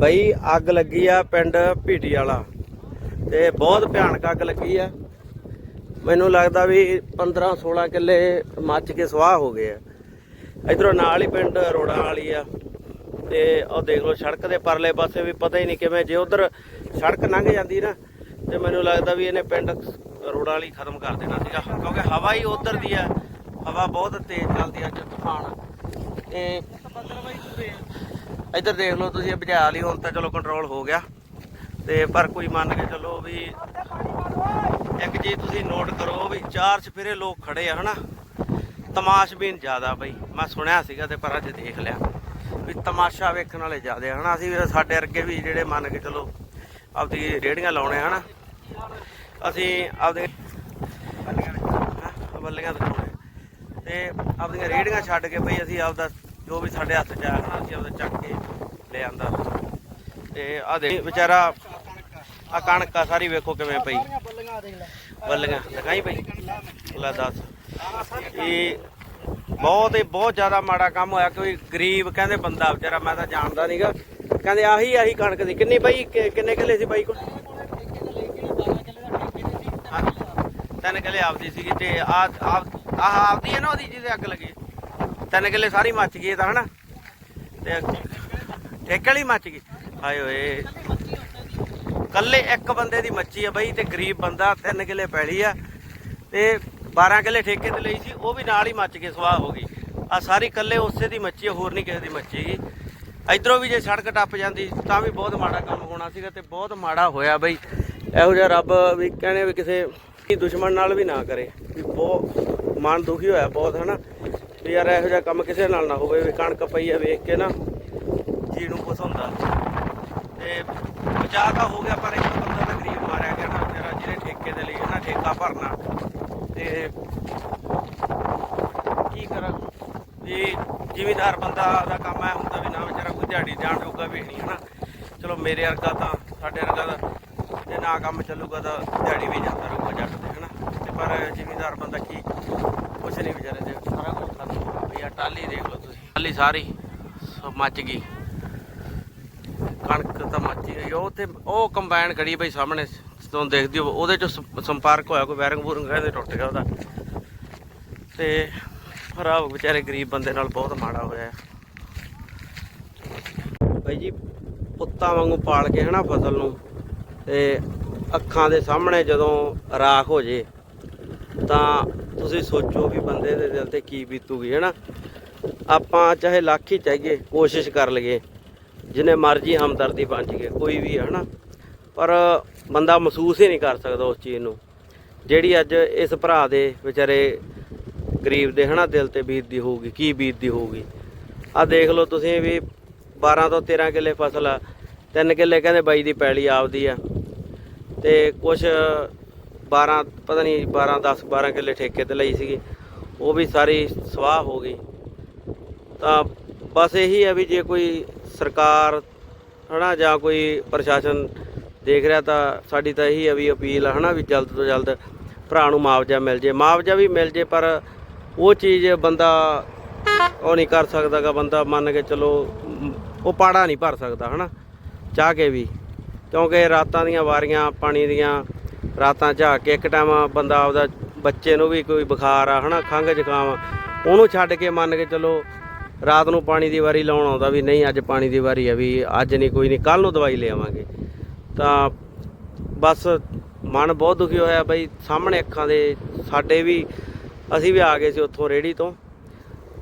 ਬਈ ਅੱਗ ਲੱਗੀ ਆ ਪਿੰਡ ਭੀਟੀ ਵਾਲਾ ਤੇ ਬਹੁਤ ਭਿਆਨਕ ਅੱਗ ਲੱਗੀ ਆ। ਮੈਨੂੰ ਲੱਗਦਾ ਵੀ 15 16 ਕਿੱਲੇ ਮੱਚ ਕੇ ਸਵਾਹ ਹੋ ਗਏ ਆ। ਇਧਰੋਂ ਨਾਲ ਹੀ ਪਿੰਡ ਰੋੜਾਂ ਵਾਲੀ ਆ ਤੇ ਉਹ ਦੇਖ ਲਓ ਸੜਕ ਦੇ ਪਰਲੇ ਪਾਸੇ ਵੀ ਪਤਾ ਹੀ ਨਹੀਂ ਕਿਵੇਂ ਜੇ ਉਧਰ ਸੜਕ ਲੰਘ ਜਾਂਦੀ ਨਾ ਤੇ ਮੈਨੂੰ ਲੱਗਦਾ ਵੀ ਇਹਨੇ ਪਿੰਡ ਰੋੜਾਂ ਵਾਲੀ ਖਤਮ ਕਰ ਦੇਣਾ ਸੀਗਾ। ਕਿਉਂਕਿ ਹਵਾ ਹੀ ਉਧਰ ਦੀ ਆ, ਹਵਾ ਬਹੁਤ ਤੇਜ਼ ਚੱਲਦੀ ਆ ਅੱਜ ਤੂਫਾਨ। ਤੇ ਇੱਧਰ ਦੇਖ ਲਓ ਤੁਸੀਂ ਇਹ ਬੁਝਾ ਲਈ ਹੁਣ ਤਾਂ ਚਲੋ ਕੰਟਰੋਲ ਹੋ ਗਿਆ। ਤੇ ਪਰ ਕੋਈ ਮੰਨ ਕੇ ਚੱਲੋ ਵੀ ਇੱਕ ਚੀਜ਼ ਤੁਸੀਂ ਨੋਟ ਕਰੋ ਵੀ ਚਾਰ ਚਫੇਰੇ ਲੋਕ ਖੜੇ ਆ ਹਨਾ? ਤਮਾਸ਼ਬੀਨ ਜ਼ਿਆਦਾ ਬਈ। ਮੈਂ ਸੁਣਿਆ ਸੀਗਾ ਤੇ ਪਰ ਅੱਜ ਦੇਖ ਲਿਆ। ਵੀ ਤਮਾਸ਼ਾ ਵੇਖਣ ਵਾਲੇ ਜ਼ਿਆਦੇ ਆ ਹਨਾ? ਅਸੀਂ ਵੀ ਸਾਡੇ ਅਰਗੇ ਵੀ ਜਿਹੜੇ ਮੰਨ ਕੇ ਚਲੋ ਆਪਦੀ ਰੇੜੀਆਂ ਲਾਉਣੇ ਆ ਹਨਾ? ਅਸੀਂ ਆਪਦੇ ਹੈਂ, ਬੱਲੀਆਂ ਦਿਖਾਉਣੇ। ਤੇ ਆਪਦੀਆਂ ਰੇੜੀਆਂ ਛੱਡ ਕੇ ਬਈ ਅਸੀਂ ਆਪਦਾ ਜੋ ਵੀ ਸਾਡੇ ਹੱਥ 'ਚ ਆਇਆ ਹਨਾ ਅਸੀਂ ਉਹਦੇ ਚੱਕ ਕੇ ਲੈ ਆਂਦਾ। ਤੇ ਆ ਦੇ ਵਿਚਾਰਾ ਆ ਕਣਕ ਆ, ਸਾਰੀ ਵੇਖੋ ਕਿਵੇਂ ਪਈ। ਬੱਲੀਆਂ ਦਿਖਾਈ ਪਈ? ਲੈ ਦੱਸ। ਇਹ ਬਹੁਤ ਹੀ ਬਹੁਤ ਜ਼ਿਆਦਾ ਮਾੜਾ ਕੰਮ ਹੋਇਆ, ਕੋਈ ਗਰੀਬ ਕਹਿੰਦੇ ਬੰਦਾ ਵਿਚਾਰਾ, ਮੈਂ ਤਾਂ ਜਾਣਦਾ ਨਹੀਂਗਾ ਕਹਿੰਦੇ ਆਹੀ ਆਹੀ ਕਣਕ ਦੀ, ਕਿੰਨੀ ਬਾਈ ਕਿੰਨੇ ਕਿੱਲੇ ਸੀ ਬਾਈ ਕੋਲ? ਤਿੰਨ ਕਿੱਲੇ ਆਪਦੀ ਸੀਗੀ ਤੇ ਆ ਆਹ ਆਪਦੀ ਹੈ ਨਾ ਉਹਦੀ ਜਿਹਦੇ ਅੱਗ ਲੱਗੀ? ਤਿੰਨ ਕਿੱਲੇ ਸਾਰੀ ਮੱਚ ਗਈ ਇਹ ਤਾਂ ਹਨਾ। ਤੇ ਠੇਕੇ ਵਾਲੀ ਮੱਚ ਗਈ। ਹਾਏ ਓਏ। ਕੱਲੇ ਇੱਕ ਬੰਦੇ ਦੀ ਮੱਛੀ ਆ ਬਈ ਤੇ ਗਰੀਬ ਬੰਦਾ ਤਿੰਨ ਕਿੱਲੇ ਪੈਲੀ ਆ। ਤੇ 12 ਕਿੱਲੇ ਠੇਕੇ ਤੇ ਲਈ ਸੀ ਉਹ ਵੀ ਨਾਲ ਹੀ ਮੱਚ ਕੇ ਸਵਾਹ ਹੋ ਗਈ। ਆ ਸਾਰੀ ਕੱਲੇ ਉਸੇ ਦੀ ਮੱਚੀ ਆ, ਹੋਰ ਨਹੀਂ ਕਿਸੇ ਦੀ ਮੱਚੀ ਗਈ ਇਧਰੋਂ ਵੀ ਜੇ ਸੜਕ ਟੱਪ ਜਾਂਦੀ ਤਾਂ ਵੀ ਬਹੁਤ ਮਾੜਾ ਕੰਮ ਹੋਣਾ ਸੀਗਾ ਤੇ ਬਹੁਤ ਮਾੜਾ ਹੋਇਆ ਬਈ। ਇਹੋ ਜਿਹਾ ਰੱਬ ਵੀ ਕਹਿੰਦੇ ਵੀ ਕਿਸੇ ਦੁਸ਼ਮਣ ਨਾਲ ਵੀ ਨਾ ਕਰੇ। ਵੀ ਬਹੁਤ ਮਨ ਦੁਖੀ ਹੋਇਆ ਬਹੁਤ ਹਨਾ। ਵੀ ਯਾਰ ਇਹੋ ਜਿਹਾ ਕੰਮ ਕਿਸੇ ਨਾਲ ਨਾ ਹੋਵੇ, ਵੀ ਕਣਕ ਪਈ ਆ ਵੇਖ ਕੇ ਨਾ ਜੀ ਨੂੰ ਕੁਛ ਹੁੰਦਾ। ਤੇ ਬਚਾਅ ਤਾਂ ਹੋ ਗਿਆ, ਪਰ ਇੱਕ ਬੰਦਾ ਤਾਂ ਗਰੀਬ ਮਾਰਿਆ ਗਿਆ ਨਾ ਤੇਰਾ ਜਿਹੜੇ ਠੇਕੇ ਦੇ ਲਈ ਨਾ, ਠੇਕਾ ਭਰਨਾ। ਤੇ ਕੀ ਕਰਾਂ? ਵੀ ਜ਼ਿਮੀਦਾਰ ਬੰਦਾ ਦਾ ਕੰਮ ਹੈ ਹੁੰਦਾ ਵੀ ਨਾ, ਵਿਚਾਰਾ ਕੋਈ ਦਿਹਾੜੀ ਜਾਣ ਜੋਗਾ ਵੀ ਨਹੀਂ ਹਨਾ ਚਲੋ ਮੇਰੇ ਵਰਗਾ ਤਾਂ, ਸਾਡੇ ਵਰਗਾ ਤਾਂ ਜੇ ਨਾ ਕੰਮ ਚੱਲੂਗਾ ਤਾਂ ਦਿਹਾੜੀ ਵੀ ਜਾਂਦਾ ਰਹੂਗਾ ਜੱਟ ਤੇ ਹਨਾ ਤੇ ਪਰ ਜ਼ਿਮੀਦਾਰ ਬੰਦਾ ਕੀ ਕੁਛ ਨਹੀਂ ਵਿਚਾਰੇ ਦੇ, ਸਾਰਾ ਕੁਝ ਖਤਮ ਹੋ ਟਾਲੀ ਦੇਖ ਲਓ ਤੁਸੀਂ। ਟਾਲੀ ਸਾਰੀ ਮੱਚ ਗਈ। ਕਣਕ ਤਾਂ ਮੱਚੀ ਗਈ। ਉਹ ਤੇ ਉਹ ਕੰਬਾਈਨ ਖੜੀ ਬਈ ਸਾਹਮਣੇ। ਤੁਹਾਨੂੰ ਦੇਖਦੇ ਹੋ ਉਹਦੇ ਚ ਸੰਪਰਕ ਹੋਇਆ ਕੋਈ ਵੈਰਿੰਗ ਬੂਰਿੰਗ ਕਹਿੰਦੇ ਟੁੱਟ ਗਿਆ ਉਹਦਾ। ਤੇ ਖਰਾਬ ਵਿਚਾਰੇ ਗਰੀਬ ਬੰਦੇ ਨਾਲ ਬਹੁਤ ਮਾੜਾ ਹੋਇਆ। ਬਾਈ ਜੀ, ਪੁੱਤਾਂ ਵਾਂਗੂ ਪਾਲ ਕੇ ਹਨਾ ਫਸਲ ਨੂੰ। ਤੇ ਅੱਖਾਂ ਦੇ ਸਾਹਮਣੇ ਜਦੋਂ ਰਾਖ ਹੋ ਜੇ ਤਾਂ ਤੁਸੀਂ ਸੋਚੋ ਵੀ ਬੰਦੇ ਦੇ ਦਿਲ ਤੇ ਕੀ ਬੀਤੂਗੀ ਹਨਾ ਆਪਾਂ ਚਾਹੇ ਲੱਖ ਹੀ ਚਾਹੀਏ, ਕੋਸ਼ਿਸ਼ ਕਰ ਲਈਏ, ਜਿੰਨੇ ਮਰਜ਼ੀ ਹਮਦਰਦੀ ਬਣ ਜੀਏ ਕੋਈ ਵੀ ਹੈ ਹਨਾ ਪਰ ਬੰਦਾ ਮਹਿਸੂਸ ਹੀ ਨਹੀਂ ਕਰ ਸਕਦਾ ਉਸ ਚੀਜ਼ ਨੂੰ। ਜਿਹੜੀ ਅੱਜ ਇਸ ਭਰਾ ਦੇ ਵਿਚਾਰੇ ਗਰੀਬ ਦੇ ਹਨਾ ਦਿਲ ਤੇ ਬੀਤਦੀ ਹੋਊਗੀ, ਕੀ ਬੀਤਦੀ ਹੋਊਗੀ? ਆ ਦੇਖ ਲਓ ਤੁਸੀਂ ਵੀ 12 ਤੋਂ 13 ਕਿੱਲੇ ਫਸਲ ਆ। ਤਿੰਨ ਕਿੱਲੇ ਕਹਿੰਦੇ ਬਾਈ ਦੀ ਪੈਲੀ ਆਪਦੀ ਆ। ਤੇ ਕੁਛ 12 ਪਤਾ ਨਹੀਂ 12 10 12 ਕਿੱਲੇ ਠੇਕੇ ਤੇ ਲਈ ਸੀਗੀ। ਉਹ ਵੀ ਸਾਰੀ ਸਵਾਹ ਹੋ ਗਈ। ਤਾਂ ਬਸ ਇਹੀ ਹੈ ਵੀ ਜੇ ਕੋਈ ਸਰਕਾਰ ਹਨਾ ਜਾਂ ਕੋਈ ਪ੍ਰਸ਼ਾਸਨ ਦੇਖ ਰਿਹਾ ਤਾਂ ਸਾਡੀ ਤਾਂ ਇਹੀ ਹੈ ਵੀ ਅਪੀਲ ਹੈ ਹਨਾ ਵੀ ਜਲਦ ਤੋਂ ਜਲਦ ਭਰਾ ਨੂੰ ਮੁਆਵਜ਼ਾ ਮਿਲ ਜੇ। ਮੁਆਵਜ਼ਾ ਵੀ ਮਿਲ ਜੇ ਪਰ ਉਹ ਚੀਜ਼ ਬੰਦਾ ਉਹ ਨਹੀਂ ਕਰ ਸਕਦਾਗਾ, ਬੰਦਾ ਮੰਨ ਕੇ ਚਲੋ ਉਹ ਪਾੜਾ ਨਹੀਂ ਭਰ ਸਕਦਾ ਹਨਾ। ਚਾਹ ਕੇ ਵੀ। ਕਿਉਂਕਿ ਰਾਤਾਂ ਦੀਆਂ ਵਾਰੀਆਂ, ਪਾਣੀ ਦੀਆਂ ਰਾਤਾਂ ਝਾਕ ਕੇ ਇੱਕ ਟਾਈਮ ਬੰਦਾ ਆਪਦਾ ਬੱਚੇ ਨੂੰ ਵੀ ਕੋਈ ਬੁਖਾਰ ਆ ਹਨਾ ਖੰਘ ਜ਼ੁਕਾਮ ਆ, ਉਹਨੂੰ ਛੱਡ ਕੇ ਮੰਨ ਕੇ ਚਲੋ ਰਾਤ ਨੂੰ ਪਾਣੀ ਦੀ ਵਾਰੀ ਲਾਉਣ ਆਉਂਦਾ ਵੀ ਨਹੀਂ ਅੱਜ ਪਾਣੀ ਦੀ ਵਾਰੀ ਆ ਵੀ ਅੱਜ ਨਹੀਂ ਕੋਈ ਨਹੀਂ ਕੱਲ ਨੂੰ ਦਵਾਈ ਲਿਆਵਾਂਗੇ ਤਾਂ ਬਸ ਮਨ ਬਹੁਤ ਦੁਖੀ ਹੋਇਆ ਬਈ ਸਾਹਮਣੇ ਅੱਖਾਂ ਦੇ ਸਾਡੇ ਵੀ ਅਸੀਂ ਵੀ ਆ ਗਏ ਸੀ ਉੱਥੋਂ ਰੇੜੀ ਤੋਂ।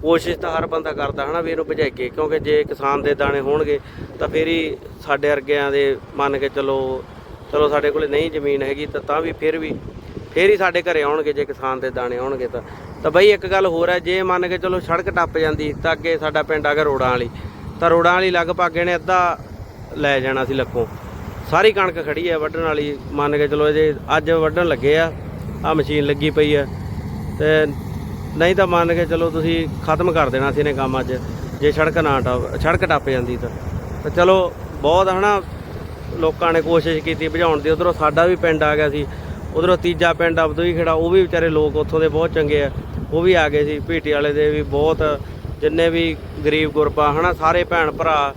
ਕੋਸ਼ਿਸ਼ ਤਾਂ ਹਰ ਬੰਦਾ ਕਰਦਾ ਹਨਾ ਵੀ ਇਹਨੂੰ ਭਜਾਈਏ ਕਿਉਂਕਿ ਜੇ ਕਿਸਾਨ ਦੇ ਦਾਣੇ ਹੋਣਗੇ ਤਾਂ ਫਿਰ ਹੀ ਸਾਡੇ ਵਰਗਿਆਂ ਦੇ ਮੰਨ ਕੇ ਚਲੋ ਚਲੋ ਸਾਡੇ ਕੋਲੇ ਨਹੀਂ ਜ਼ਮੀਨ ਹੈਗੀ ਤਾਂ ਤਾਂ ਵੀ ਫਿਰ ਵੀ ਫਿਰ ਹੀ ਸਾਡੇ ਘਰੇ ਆਉਣਗੇ ਜੇ ਕਿਸਾਨ ਦੇ ਦਾਣੇ ਆਉਣਗੇ ਤਾਂ। ਤਾਂ ਬਈ ਇੱਕ ਗੱਲ ਹੋਰ ਹੈ, ਜੇ ਮੰਨ ਕੇ ਚਲੋ ਸੜਕ ਟੱਪ ਜਾਂਦੀ ਤਾਂ ਅੱਗੇ ਸਾਡਾ ਪਿੰਡ ਆ ਗਿਆ ਰੋੜਾਂ ਵਾਲੀ। ਤਾਂ ਰੋੜਾਂ ਵਾਲੀ ਲਗਭਗ ਇਹਨੇ ਅੱਧਾ ਲੈ ਜਾਣਾ ਸੀ ਲੱਖੋਂ। ਸਾਰੀ ਕਣਕ ਖੜੀ ਹੈ ਵੱਢਣ ਵਾਲੀ। ਮੰਨ ਕੇ ਚਲੋ ਜੇ ਅੱਜ ਵੱਢਣ ਲੱਗੇ ਆ ਆ ਮਸ਼ੀਨ ਲੱਗੀ ਪਈ ਆ ਤੇ ਨਹੀਂ ਤਾਂ ਮੰਨ ਕੇ ਚਲੋ ਤੁਸੀਂ ਖਤਮ ਕਰ ਦੇਣਾ ਸੀ ਇਹਨੇ ਕੰਮ ਅੱਜ, ਜੇ ਸੜਕ ਨਾ ਟੱਪ ਸੜਕ ਟੱਪ ਜਾਂਦੀ ਤਾਂ। ਤਾਂ ਚਲੋ ਬਹੁਤ ਹਨਾ ਲੋਕਾਂ ਨੇ ਕੋਸ਼ਿਸ਼ ਕੀਤੀ ਭਜਾਉਣ ਦੀ, ਉਧਰੋਂ ਸਾਡਾ ਵੀ ਪਿੰਡ ਆ ਗਿਆ ਸੀ, ਉਧਰੋਂ ਤੀਜਾ ਪਿੰਡ ਅਬਦੂਈ ਖੜਾ, ਉਹ ਵੀ ਵਿਚਾਰੇ ਲੋਕ ਉੱਥੋਂ ਦੇ ਬਹੁਤ ਚੰਗੇ ਆ, ਉਹ ਵੀ ਆ ਗਏ ਸੀ, ਭੀਟੀ ਵਾਲੇ ਦੇ ਵੀ ਬਹੁਤ, ਜਿੰਨੇ ਵੀ ਗਰੀਬ ਗੁਰਬਾ, ਹਨਾ, ਸਾਰੇ ਭੈਣ ਭਰਾ